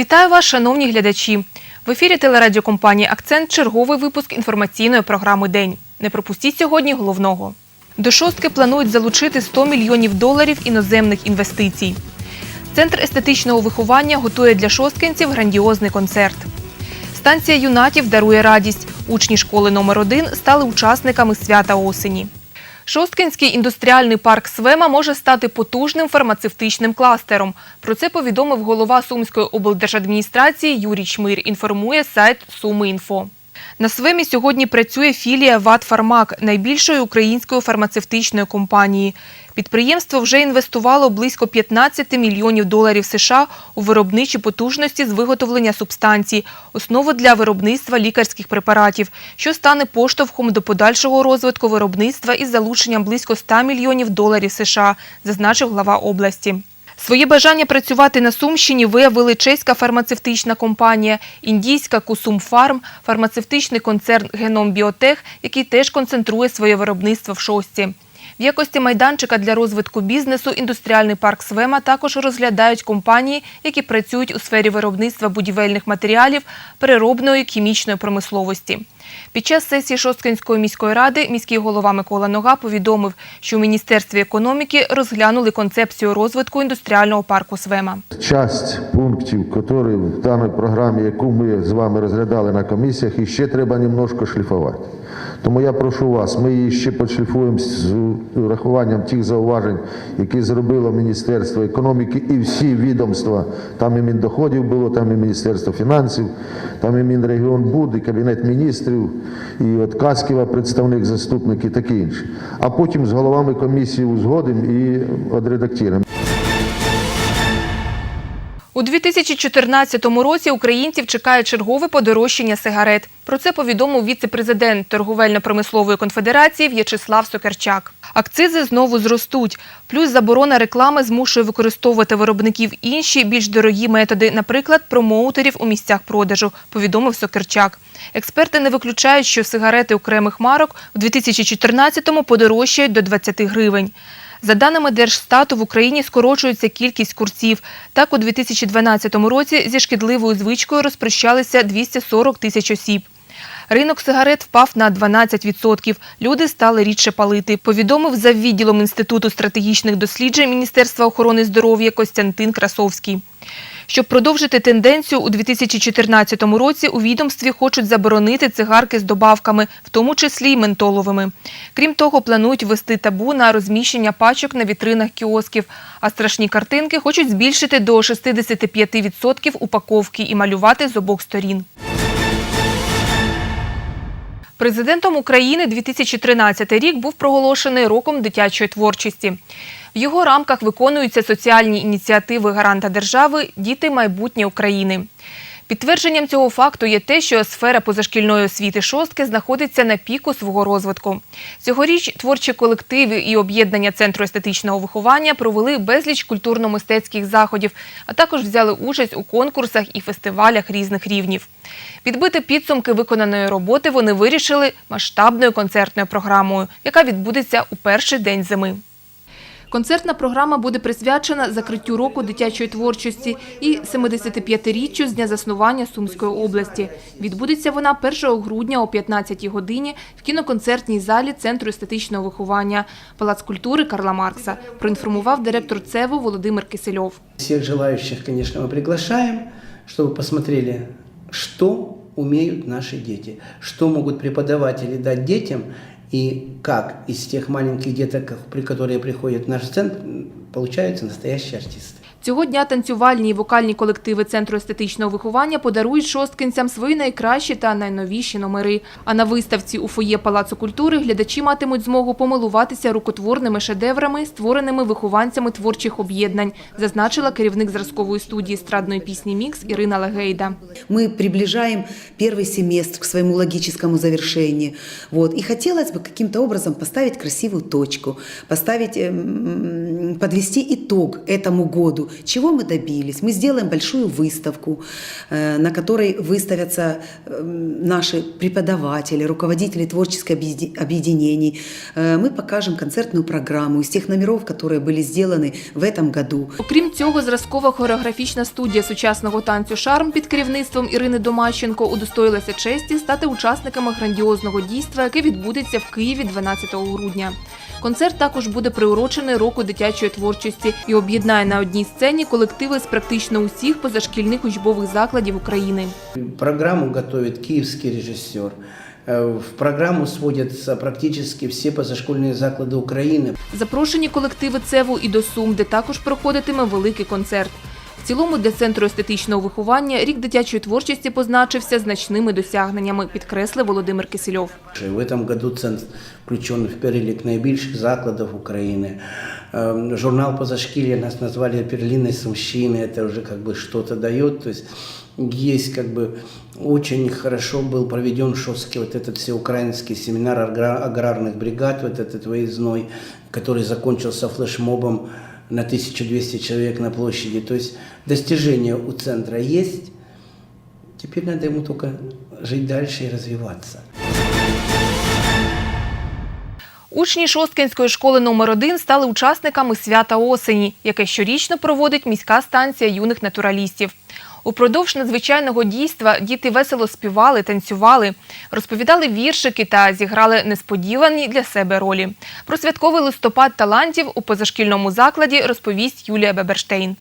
Вітаю вас, шановні глядачі. В ефірі телерадіокомпанії Акцент черговий випуск інформаційної програми День. Не пропустіть сьогодні головного. До шостки планують залучити 100 мільйонів доларів іноземних інвестицій. Центр естетичного виховання готує для шосткинців грандіозний концерт. Станція юнатів дарує радість. Учні школи номер 1 стали учасниками свята осені. Шосткинський індустріальний парк Свема може стати потужним фармацевтичним кластером. Про це повідомив голова Сумської облдержадміністрації Юрій Чмир. Інформує сайт Суми.Інфо. На Свемі сьогодні працює філія ВАТ Фармак, найбільшої української фармацевтичної компанії. Підприємство вже інвестувало близько 15 мільйонів доларів США у виробничі потужності з виготовлення субстанцій, основу для виробництва лікарських препаратів, що стане поштовхом до подальшого розвитку виробництва із залученням близько 100 мільйонів доларів США, зазначив глава області. Своє бажання працювати на Сумщині виявили чеська фармацевтична компанія, індійська Кусумфарм, фармацевтичний концерн Геном Біотех, який теж концентрує своє виробництво в шості. В якості майданчика для розвитку бізнесу індустріальний парк Свема також розглядають компанії, які працюють у сфері виробництва будівельних матеріалів, переробної хімічної промисловості. Під час сесії Шосткинської міської ради міський голова Микола Нога повідомив, що у Міністерстві економіки розглянули концепцію розвитку індустріального парку Свема. Часть пунктів, які в даній програмі, яку ми з вами розглядали на комісіях, і ще треба немножко шліфувати. Тому я прошу вас, ми її ще пошліфуємо з урахуванням тих зауважень, які зробило Міністерство економіки і всі відомства. Там і Міндоходів було, там і Міністерство фінансів, там і Мінрегіонбуд, і Кабінет міністрів, і от Касківа представник, заступник і таке інше. А потім з головами комісії узгодимо і одредактуємо. У 2014 році українців чекає чергове подорожчання сигарет. Про це повідомив віце-президент торговельно-промислової конфедерації В'ячеслав Сокерчак. Акцизи знову зростуть. Плюс заборона реклами змушує використовувати виробників інші більш дорогі методи, наприклад, промоутерів у місцях продажу, повідомив Сокерчак. Експерти не виключають, що сигарети окремих марок в 2014-му подорожчають до 20 гривень. За даними Держстату, в Україні скорочується кількість курців. Так, у 2012 році зі шкідливою звичкою розпрощалися 240 тисяч осіб. Ринок сигарет впав на 12%. Люди стали рідше палити, повідомив за відділом Інституту стратегічних досліджень Міністерства охорони здоров'я Костянтин Красовський. Щоб продовжити тенденцію, у 2014 році у відомстві хочуть заборонити цигарки з добавками, в тому числі й ментоловими. Крім того, планують ввести табу на розміщення пачок на вітринах кіосків, а страшні картинки хочуть збільшити до 65% упаковки і малювати з обох сторін. Президентом України 2013 рік був проголошений роком дитячої творчості. В його рамках виконуються соціальні ініціативи гаранта держави Діти майбутнє України. Підтвердженням цього факту є те, що сфера позашкільної освіти шостки знаходиться на піку свого розвитку. Цьогоріч творчі колективи і об'єднання Центру естетичного виховання провели безліч культурно-мистецьких заходів, а також взяли участь у конкурсах і фестивалях різних рівнів. Підбити підсумки виконаної роботи вони вирішили масштабною концертною програмою, яка відбудеться у перший день зими. Концертна програма буде присвячена закриттю року дитячої творчості і 75-річчю з дня заснування Сумської області. Відбудеться вона 1 грудня о 15 годині в кіноконцертній залі Центру естетичного виховання Палац культури Карла Маркса. Проінформував директор ЦЕВу Володимир Кисельов. Всех желающих, конечно, мы приглашаем, чтобы посмотрели, что умеют наши дети, что могут преподаватели дать детям, и как из тех маленьких деток, при которые приходят в наш центр, получаются настоящие артисты. Цього дня танцювальні і вокальні колективи Центру естетичного виховання подарують шосткинцям свої найкращі та найновіші номери. А на виставці у фоє Палацу культури глядачі матимуть змогу помилуватися рукотворними шедеврами, створеними вихованцями творчих об'єднань, зазначила керівник зразкової студії страдної пісні Мікс Ірина Легейда. Мы приближаем первый семестр к своему логическому завершению. Вот. И хотелось бы каким-то образом поставить красивую точку, поставить, эм, подвести итог этому году. чего мы добились. Мы сделаем большую выставку, э, на которой выставятся э, наши преподаватели, руководители творческих объеди- объединений. Э, Мы покажем концертную программу из тех номеров, которые были сделаны в этом году. Окрім цього, зразкова хореографічна студія сучасного танцю Шарм під керівництвом Ірини Домащенко удостоїлася честі стати учасниками грандіозного дійства, яке відбудеться в Києві 12 грудня. Концерт також буде приурочений року дитячої творчості і об'єднає на одній сцені колективи з практично усіх позашкільних учбових закладів України. Программу готовит киевский режиссер. Э, В программу сводятся практически все позашкольные заклады Украины. Запрошені колективи Цеву і до Сум, де також проходитиме великий концерт. В цілому для центру естетичного виховання рік дитячої творчості позначився значними досягненнями, підкреслив Володимир Кисельов. В этом году центр включен в перелик наибольших закладов Украины. Эм, Журнал «Позашкилье» нас назвали «Перлиной с мужчины». Это уже как бы что-то дает. То есть есть как бы очень хорошо был проведен Шостский вот этот всеукраинский семинар агра- аграрных бригад, вот этот выездной, который закончился флешмобом на 1200 человек на площади. То есть достижения у центра есть. Теперь надо ему только жить дальше и развиваться. Учні Шосткинської школи номер 1 стали учасниками свята осені, яке щорічно проводить міська станція юних натуралістів. Упродовж надзвичайного дійства діти весело співали, танцювали, розповідали віршики та зіграли несподівані для себе ролі. Про святковий листопад талантів у позашкільному закладі розповість Юлія Беберштейн.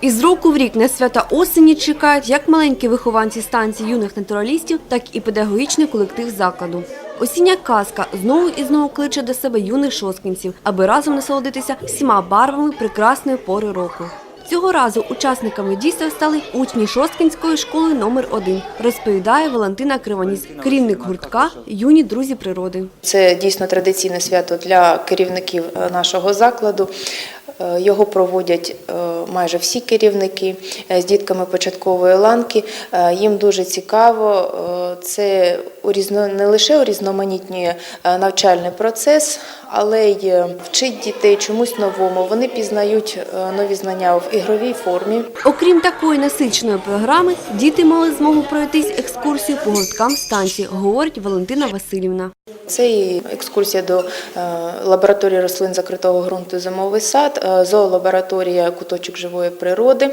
Із року в рік на свята осені чекають як маленькі вихованці станції юних натуралістів, так і педагогічний колектив закладу. Осіння казка знову і знову кличе до себе юних шосткинців, аби разом насолодитися всіма барвами прекрасної пори року. Цього разу учасниками дійства стали учні Шосткінської школи номер 1 розповідає Валентина Кривоніс, керівник гуртка Юні друзі природи. Це дійсно традиційне свято для керівників нашого закладу. Е, Його проводять е, майже всі керівники е, з дітками початкової ланки. Е, Їм дуже цікаво. Е, Це не лише урізноманітнює навчальний процес, але й вчить дітей чомусь новому. Вони пізнають нові знання в ігровій формі. Окрім такої насиченої програми, діти мали змогу пройтись екскурсію по гурткам станції, говорить Валентина Васильівна. Це і екскурсія до лабораторії рослин закритого ґрунту «Зимовий сад», зоолабораторія куточок живої природи,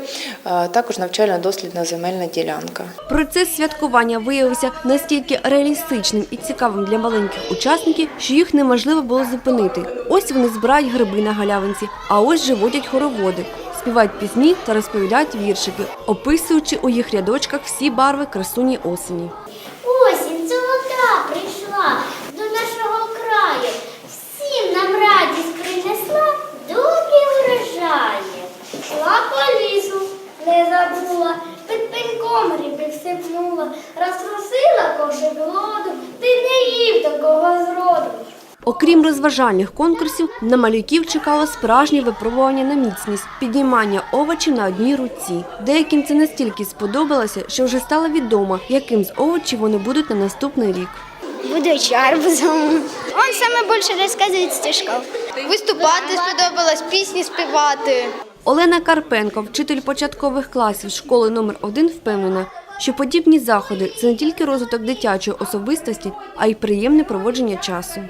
е, також навчально-дослідна земельна ділянка. Процес святкування виявився настільки реалістичним і цікавим для маленьких учасників, що їх неможливо було зупинити. Ось вони збирають гриби на галявинці, а ось же водять хороводи. Співають пісні та розповідають віршики, описуючи у їх рядочках всі барви красуні осені. Гриби всипнула, розтрусила ковшик воду, ти не їв такого зроду. Окрім розважальних конкурсів, на малюків чекало справжнє випробування на міцність, піднімання овочів на одній руці. Деяким це настільки сподобалося, що вже стало відомо, яким з овочів вони будуть на наступний рік. Буду чарбузом. Он саме більше розказує стишков. Виступати сподобалось, пісні співати. Олена Карпенко, вчитель початкових класів школи номер 1 впевнена, що подібні заходи це не тільки розвиток дитячої особистості, а й приємне проводження часу.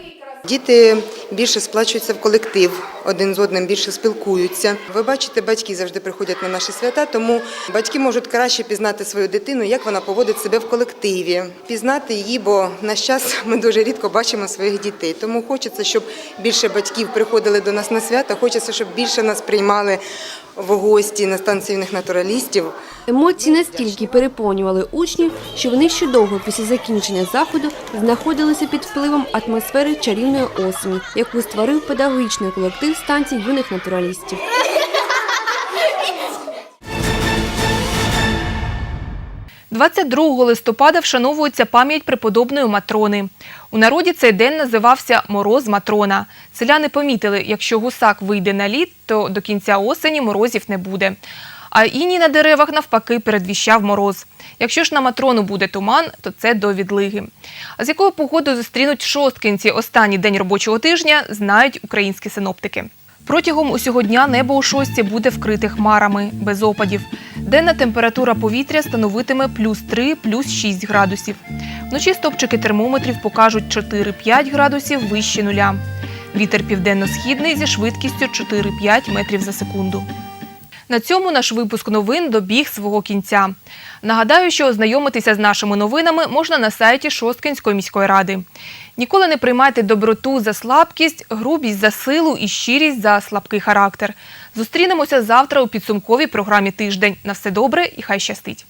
Діти більше сплачуються в колектив, один з одним більше спілкуються. Ви бачите, батьки завжди приходять на наші свята, тому батьки можуть краще пізнати свою дитину, як вона поводить себе в колективі, пізнати її, бо в наш час ми дуже рідко бачимо своїх дітей. Тому хочеться, щоб більше батьків приходили до нас на свята. Хочеться, щоб більше нас приймали в гості на станції юних натуралістів. Емоції настільки переповнювали учнів, що вони ще довго після закінчення заходу знаходилися під впливом атмосфери чарівної осені, яку створив педагогічний колектив станції юних натуралістів. – 22 листопада вшановується пам'ять преподобної Матрони. У народі цей день називався Мороз Матрона. Селяни помітили, якщо гусак вийде на лід, то до кінця осені морозів не буде. А іній на деревах навпаки передвіщав мороз. Якщо ж на Матрону буде туман, то це до відлиги. А з якою погодою зустрінуть шосткинці останній день робочого тижня, знають українські синоптики. Протягом усього дня небо у шості буде вкрите хмарами, без опадів. Денна температура повітря становитиме плюс 3, плюс 6 градусів. Вночі стопчики термометрів покажуть 4-5 градусів вище нуля. Вітер південно-східний зі швидкістю 4-5 метрів за секунду. На цьому наш випуск новин добіг свого кінця. Нагадаю, що ознайомитися з нашими новинами можна на сайті Шосткинської міської ради. Ніколи не приймайте доброту за слабкість, грубість за силу і щирість за слабкий характер. Зустрінемося завтра у підсумковій програмі Тиждень. На все добре і хай щастить!